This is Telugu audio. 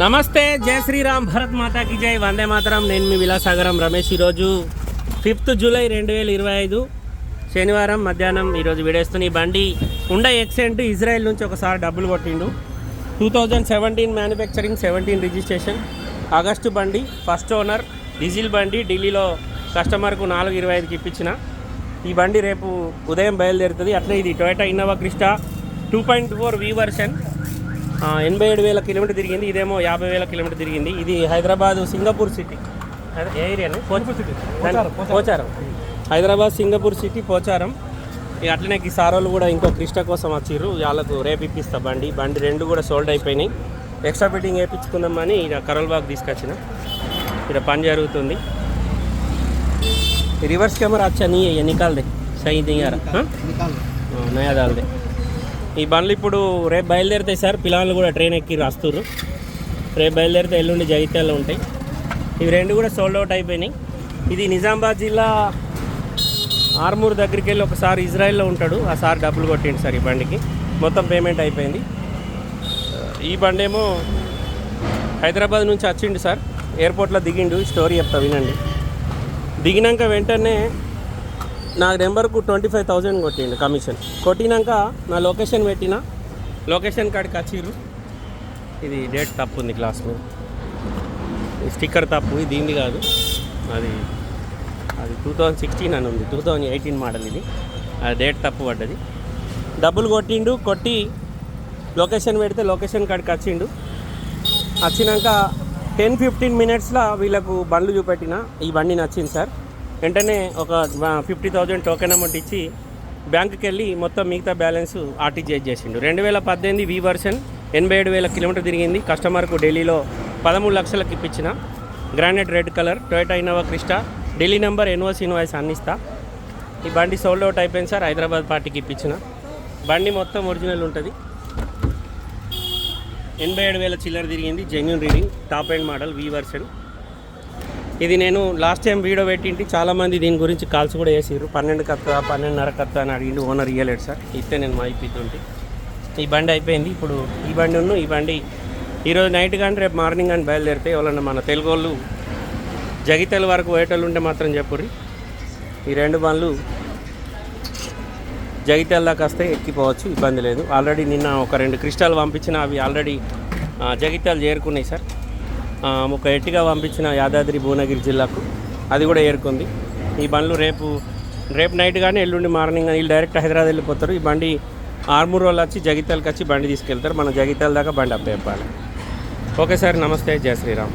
నమస్తే జై శ్రీరామ్ భరత్ మాతాకి జై. వందే మాతరం. నేను మీ విలాసాగరం రమేష్. ఈరోజు ఫిఫ్త్ జూలై రెండు వేల ఇరవై ఐదు శనివారం మధ్యాహ్నం ఈరోజు విడేస్తున్న ఈ బండి ఉండే ఎక్సెంట్ ఇజ్రాయెల్ నుంచి ఒకసారి డబ్బులు కొట్టిండు. Two thousand seventeen manufacturing seventeen registration August బండి ఫస్ట్ ఓనర్ డీజిల్ బండి ఢిల్లీలో కస్టమర్కు నాలుగు ఇరవై ఐదుకి ఇప్పించిన. ఈ బండి రేపు ఉదయం బయలుదేరుతుంది. అట్లే ఇది Toyota Innova Crysta two point four V version ఎనభై ఏడు వేల కిలోమీటర్ తిరిగింది ఇదేమో యాభై వేల కిలోమీటర్ తిరిగింది. ఇది హైదరాబాద్ సింగపూర్ సిటీ. ఏ area Pocharam Hyderabad Singapore city Pocharam అట్లనే ఈ సారోలు కూడా ఇంకో క్రిష్ట కోసం వచ్చిర్రు. వాళ్ళకు రేపు ఇప్పిస్తా బండి. బండి రెండు కూడా సోల్డ్ అయిపోయినాయి. ఎక్స్ట్రా ఫిట్టింగ్ వేయించుకుందామని ఇక కరోల్ బాగ్ తీసుకొచ్చిన. ఇక్కడ పని జరుగుతుంది. రివర్స్ కెమెరా వచ్చా నీ ఎన్నికలదే? సహీ దిగారా నయాదాలదే. ఈ బండ్లు ఇప్పుడు రేపు బయలుదేరుతాయి సార్ పిల్లలు కూడా ట్రైన్ ఎక్కి రాస్తున్నారు రేపు బయలుదేరితే ఎల్లుండి జగిత్యాలలో ఉంటాయి. ఇవి రెండు కూడా సోల్డ్ అవుట్ అయిపోయినాయి. ఇది నిజామాబాద్ జిల్లా ఆర్మూర్ దగ్గరికి వెళ్ళి ఒకసారి ఇజ్రాయెల్లో ఉంటాడు. ఆ సార్ డబ్బులు కొట్టిండు సార్ ఈ బండికి. మొత్తం పేమెంట్ అయిపోయింది. ఈ బండి ఏమో హైదరాబాద్ నుంచి వచ్చిండు సార్. ఎయిర్పోర్ట్లో దిగిండు. స్టోరీ చెప్తా వినండి. దిగినాక వెంటనే నా నెంబర్కు ట్వంటీ ఫైవ్ థౌజండ్ కొట్టిండు కమిషన్. కొట్టినాక నా లొకేషన్ పెట్టిన లొకేషన్ కాడికి వచ్చిర్రు. ఇది డేట్ తప్పు ఉంది క్లాస్ మీద స్టిక్కర్ తప్పు ఇది దీనిది కాదు. అది అది టూ థౌజండ్ సిక్స్టీన్ అని ఉంది టూ థౌజండ్ ఎయిటీన్ మోడల్ ఇది. ఆ డేట్ తప్పు పడ్డది. డబ్బులు కొట్టిండు కొట్టి లొకేషన్ పెడితే లొకేషన్ కాడికి వచ్చిండు. వచ్చినాక టెన్ ఫిఫ్టీన్ మినిట్స్లో వీళ్ళకు బండ్లు చూపెట్టిన ఈ బండి నచ్చింది సార్. వెంటనే ఒక ఫిఫ్టీ థౌజండ్ టోకెన్ అమౌంట్ ఇచ్చి బ్యాంకుకి వెళ్ళి మొత్తం మిగతా బ్యాలెన్స్ ఆర్టీజీఎస్ చేసిండు. రెండు వేల పద్దెనిమిది వి వర్షన్ ఎనభై ఏడు వేల కిలోమీటర్ తిరిగింది. కస్టమర్కు ఢిల్లీలో పదమూడు లక్షలకు ఇప్పించిన. Granite red colour Toyota Innova Crysta Delhi number ఎన్ఓస్ invoice అన్నిస్తా. ఈ బండి సోల్డ్ అవుట్ అయిపోయింది సార్ హైదరాబాద్ పార్టీకి ఇప్పించిన. బండి మొత్తం ఒరిజినల్ ఉంటుంది. ఎనభై ఏడు వేల చిల్లర తిరిగింది genuine reading top and model V version. ఇది నేను లాస్ట్ టైం వీడియో పెట్టింటి చాలామంది దీని గురించి కాల్స్ కూడా వేసారు పన్నెండు కత్త పన్నెండున్నర కత్త అని అడిగిండు ఓనర్ ఇయ్యలేడు సార్. ఇస్తే నేను మా ఈ బండి అయిపోయింది. ఇప్పుడు ఈ బండి ఉన్ను ఈ బండి ఈరోజు నైట్ కానీ రేపు మార్నింగ్ కానీ బయలుదేరితే ఎవరన్నా మన తెలుగు వాళ్ళు జగితల వరకు పోయేటోళ్ళు ఉంటే మాత్రం చెప్పుర్రి. ఈ రెండు బండ్లు జగిత్యాల దాకా వస్తే ఎక్కిపోవచ్చు ఇబ్బంది లేదు. ఆల్రెడీ నిన్న ఒక రెండు క్రిస్టాల్ పంపించిన అవి ఆల్రెడీ జగిత్యాలు చేరుకున్నాయి సార్. ఒక ఎట్టిగా పంపించిన యాదాద్రి భువనగిరి జిల్లాకు అది కూడా ఏరుకుంది. ఈ బండ్లు రేపు రేపు నైట్ కానీ ఎల్లుండి మార్నింగ్ కానీ వీళ్ళు డైరెక్ట్ హైదరాబాద్ వెళ్ళిపోతారు. ఈ బండి ఆర్మూర్ వాళ్ళు వచ్చి జగిత్యాలకు వచ్చి బండి తీసుకెళ్తారు. మన జగిత్యాల దాకా బండి అప్పేపాలి ఓకే సార్ నమస్తే. జయ శ్రీరామ్.